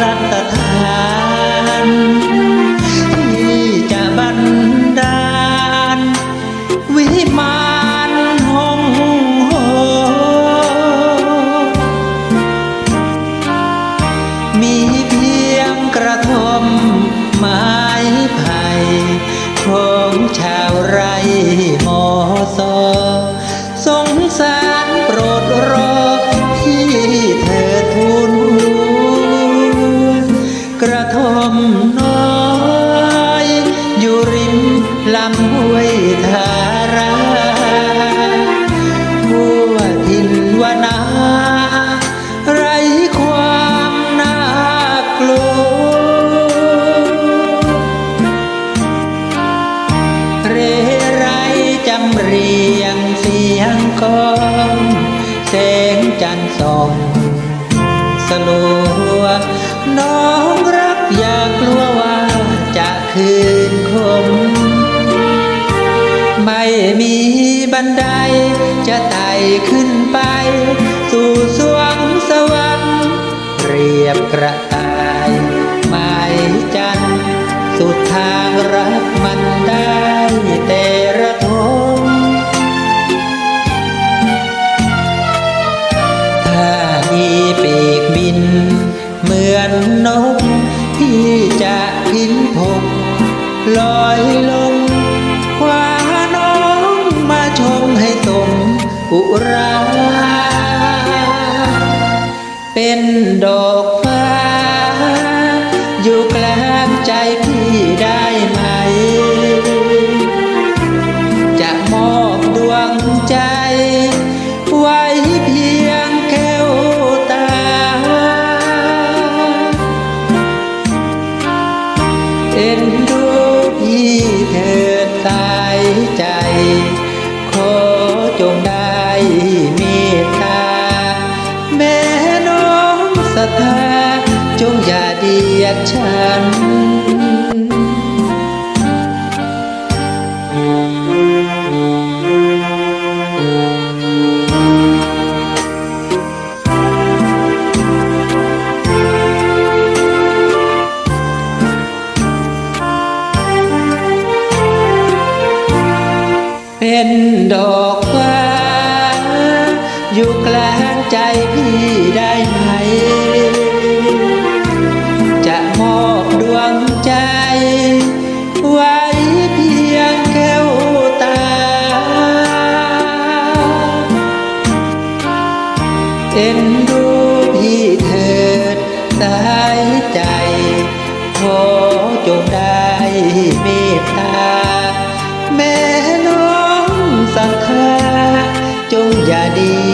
รัตทานที่จะบันดาล วิมานหงโหมีเพียงกระทมไม้ไผ่ของชาวไร่หอซอสงสารโปรดรอพี่เธอ ลำห้วยทาราหัวทินวนา ไรความน่ากลัว เรไรจำเรียงเสียงกองแสงจันทร์ส่องสลัว บันได จะไต่ขึ้นไป สู่สวงสวรรค์เรียบกระต่ายไม้จันสุดทางรักมันได้แต่ระทมถ้ามีปีกบิน เหมือนนก ที่จะพินพกลอย อุรา เป็นดอกฟ้า อยู่กลางใจพี่ได้ไหม จะมอบดวงใจ ไว้เพียงแก้วตา เอ็นดูพี่เถิดสายใจ อทธาจงอย่าเดียดฉันเป็นดอกฟ้า อยู่กลางใจพี่ได้ไหม ใจ ไว้เพียงแก้วตา เอ็นดูพี่เถิดสายใจขอจงได้เมตตา แม่น้องสังฆาจงอย่าดี